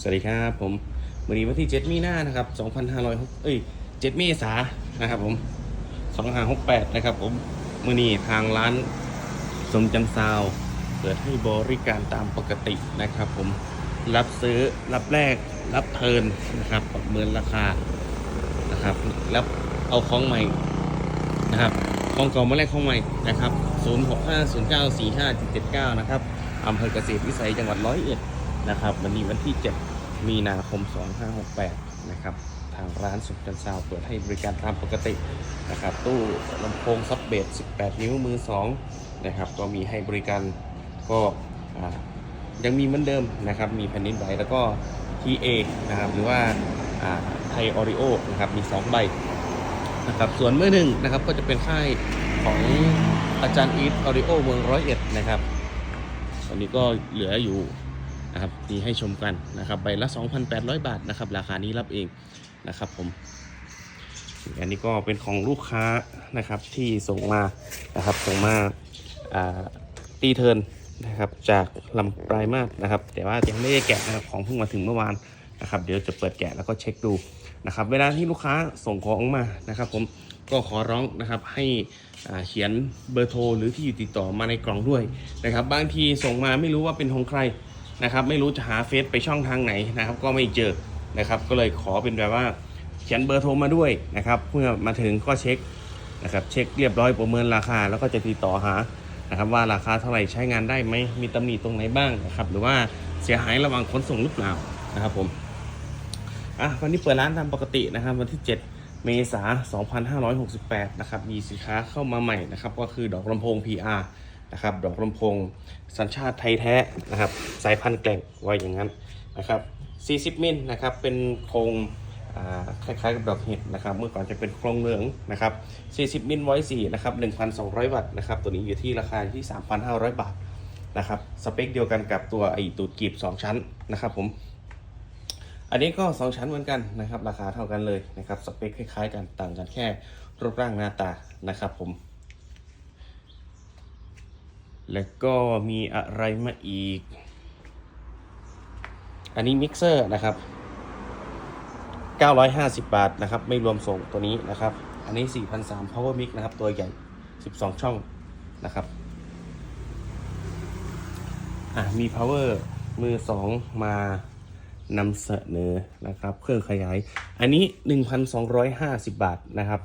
สวัสดีครับผมวันนี้วันที่ 7 มีนานะครับ 2,500เอ้ย7เมษานะครับผม2568 นะครับผมมื่อนี้ทางร้านสมจันซาว เปิดให้บริการตามปกตินะครับผมรับซื้อรับแลกรับเทินนะครับประเมินราคานะครับแล้วเอาของใหม่นะครับของเก่ามาแลกของใหม่นะครับ 0650945779 นะครับอำเภอเกษตรวิสัยจังหวัดร้อยเอ็ด นะครับ วันนี้วันที่ 7 มีนาคม 2568 นะครับ ทางร้านสุขจันซาวเปิดให้บริการตามปกตินะครับ ตู้ลำโพงซับเบส18 นิ้วมือ 2 นะครับ ก็มีให้บริการก็ยังมีเหมือนเดิมนะครับ มีแผ่นดินไหวแล้วก็ TA นะครับ หรือว่าไทยออริโอนะครับ มี 2 ใบนะครับ ส่วนเมื่อหนึ่งนะครับ ก็จะเป็นค่ายของอาจารย์อีทออริโอเมืองร้อยเอ็ดนะครับ ตอนนี้ก็เหลืออยู่ นะครับมีให้ชมกันนะครับใบละ 2,800 บาทนะครับราคานี้รับเองนะครับผมอันนี้ก็เป็นของลูกค้านะครับที่ส่งมานะครับส่งมาตีเทินนะครับจากลำปลายมากนะครับ แต่ว่ายังไม่ได้แกะนะครับของเพิ่งมาถึงเมื่อวานนะครับ เดี๋ยวจะเปิดแกะแล้วก็เช็คดูนะครับ เวลาที่ลูกค้าส่งของมานะครับ ผมก็ขอร้องนะครับให้เขียนเบอร์โทรหรือที่อยู่ติดต่อมาในกล่องด้วยนะครับ บางทีส่งมาไม่รู้ว่าเป็นของใคร นะครับไม่รู้จะหาเฟซไปช่องทางไหนนะครับ ก็ไม่เจอนะครับ ก็เลยขอเป็นแบบว่าเขียนเบอร์โทรมาด้วยนะครับเมื่อมาถึงก็เช็คนะครับเช็คเรียบร้อยประเมินราคา แล้วก็จะติดต่อหานะครับว่าราคาเท่าไหร่ใช้งานได้ไหมมีตำหนิตรงไหนบ้างนะครับ หรือว่าเสียหายระหว่างขนส่งหรือเปล่านะครับผมอะวันนี้เปิดร้านตามปกตินะครับวันที่ 7 เมษายน 2568 นะครับมีสินค้าเข้ามาใหม่นะครับ ก็คือดอกลำโพง PR นะครับดอกลำโพงสัญชาติไทยแท้นะครับสายพันธุ์แกล่งไว้อย่างนั้นนะครับ40มิลนะครับเป็นโครงคล้ายๆกับดอกเห็ดนะครับเมื่อก่อนจะเป็นโครงเหลืองนะครับ40มิลไว้4นะครับ1,200 วัตต์นะครับตัวนี้อยู่ที่ราคาที่ 3,500 บาทนะครับสเปคเดียวกันกับตัวไอตูดกีบ 2 ชั้นนะครับผมอันนี้ก็ 2 ชั้นเหมือนกันนะครับราคาเท่ากันเลยนะครับสเปคคล้ายๆกันต่างกันแค่รูปร่างหน้าตานะครับผม แล้วก็มีอะไรมาอีก อันนี้มิกเซอร์นะครับ 950 บาทนะครับ ไม่รวมส่งตัวนี้นะครับ อันนี้ 4,300 power mix นะครับ ตัวใหญ่ 12 ช่องนะครับ อะมี power มือ 2 มานำเสนอนะครับ เครื่องขยาย อันนี้ 1,250 บาทนะครับ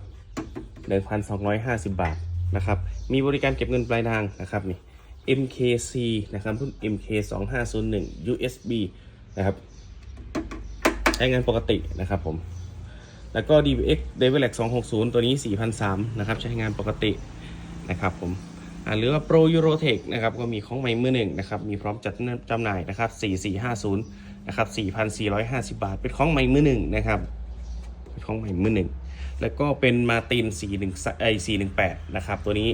1,250 บาท นะครับ มีบริการเก็บเงินปลายทางนะครับนี่ MKC นะครับรุ่น MK 2501 USB นะครับใช้งานปกตินะครับผม แล้วก็ DVX Develex 260 ตัวนี้ 4,003นะครับ ใช้งานปกตินะครับผมหรือว่า Pro Eurotech นะครับ ก็มีของใหม่มือหนึ่งนะครับ มีพร้อมจัดจำหน่ายนะครับ 4450 นะครับ 4,450 บาท เป็นของใหม่มือหนึ่งนะครับ เป็นของใหม่มือหนึ่ง แล้วก็เป็นมาติน41ไอ418 นะครับ ตัวนี้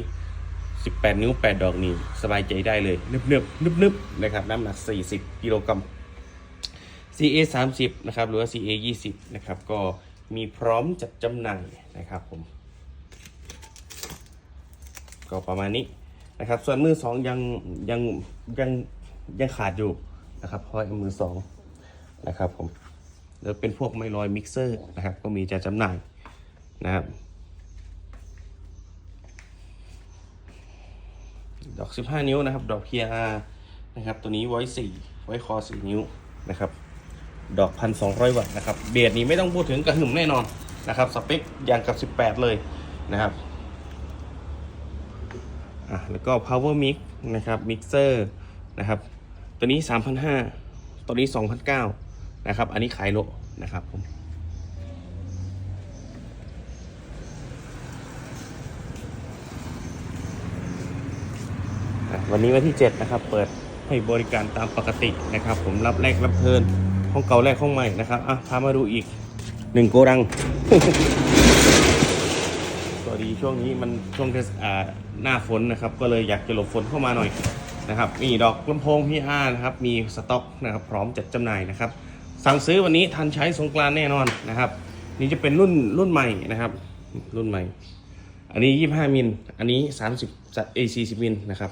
18 นิ้ว 8 ดอกนี่สบายใจได้เลยนึบนึบนึบนึบๆนะครับน้ำหนัก 40 กิโลกรัม CA 30นะครับหรือว่า CA 20นะครับก็มีพร้อมจัดจำหน่ายนะครับผม ก็ประมาณนี้นะครับ ส่วนมือสองยังยังยังยังขาดอยู่นะครับเพราะมือสองนะครับผมแล้วเป็นพวกไมลอยมิกเซอร์นะครับก็มีจะจำหน่าย นะครับ ดอก 15 นิ้วนะครับ ดอก PR นะครับ ตัวนี้ไว้ 4 ไว้คอ 4 นิ้วนะครับ ดอก 1,200 วัตต์นะครับ เบียดนี้ไม่ต้องพูดถึงกระหึ่มแน่นอนนะครับ สเปคอย่างกับ 18 เลยนะครับอะแล้วก็ power mix นะครับ mixer นะครับ ตัวนี้ 3,500 ตัวนี้ 2,900 นะครับ อันนี้ขายโลนะครับผม วันนี้วันที่ 7 นะครับ เปิดให้บริการตามปกตินะครับ ผมรับแรกรับเพลินห้องเก่าแรกห้องใหม่นะครับอะพามาดูอีกหนึ่งโกดังสวัสดีช่วงนี้มันช่วงเทศอ่าหน้าฝนนะครับ ก็เลยอยากจะหลบฝนเข้ามาหน่อยนะครับนี่ดอกลำโพงพี่อานะครับ มีสต็อกนะครับพร้อมจัดจำหน่ายนะครับ สั่งซื้อวันนี้ทันใช้สงกรานแน่นอนนะครับ นี่จะเป็นรุ่นรุ่นใหม่นะครับ รุ่นใหม่ อันนี้ 25 มิล อันนี้ 30เอ40มิลนะครับ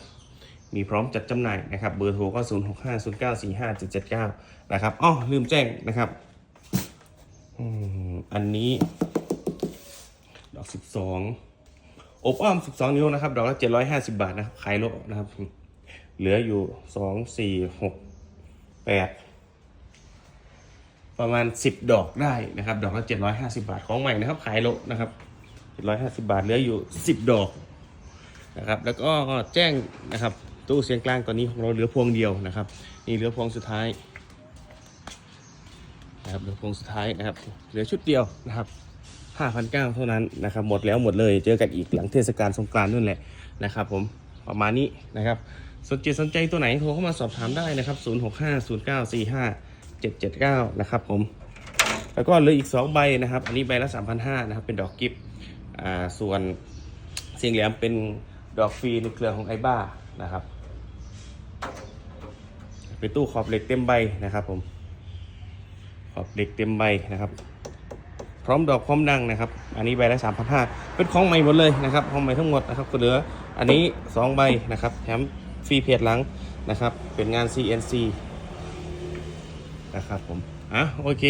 มีพร้อมจัดจำหน่ายนะครับเบอร์โทรก็ 0 6 5 0 9 4 5 7 7 9 นะครับอ้อลืมแจ้งนะครับอันนี้ ดอก 12 อบอ้อม 12 นิ้วนะครับ ดอกละ 750 บาทนะครับ ขายโลนะครับ เหลืออยู่ 2 4 6 8 ประมาณ 10 ดอกได้นะครับ ดอกละ 750 บาทของใหม่นะครับ ขายโลนะครับ 750 บาทเหลืออยู่ 10 ดอกนะครับ แล้วก็แจ้งนะครับ ตู้เสียงกลางตอนนี้ของเราเหลือพวงเดียวนะครับ นี่เหลือพวงสุดท้ายนะครับเหลือพวงสุดท้ายนะครับ เหลือชุดเดียวนะครับ5,900เท่านั้นนะครับ หมดแล้วหมดเลยเจอกันอีกหลังเทศกาลสงกรานต์นู่นแหละนะครับ ผมประมาณนี้นะครับสนใจสนใจตัวไหนโทรเข้ามาสอบถามได้นะครับ 0650945779 นะครับผม แล้วก็เหลืออีก 2 ใบนะครับ อันนี้ใบละ 3,500นะครับ เป็นดอกกิฟต์อ่าส่วนเสียงแหลมเป็นดอกฟรีในเครือของไอบ้า นะครับ เป็นตู้ขอบเหล็กเต็มใบนะครับผม ขอบเหล็กเต็มใบนะครับ พร้อมดอกพร้อมดังนะครับ อันนี้ใบละ3,500เป็นของใหม่หมดเลยนะครับ ของใหม่ทั้งหมดนะครับก็เหลือ อันนี้2ใบนะครับแถมฟรีเพจหลังนะครับ เป็นงาน CNC นะครับผม อะโอเค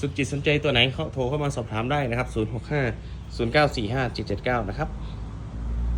สุดจิตสนใจตัวไหนเขาโทรเข้ามาสอบถามได้นะครับ 065 0945 779 นะครับ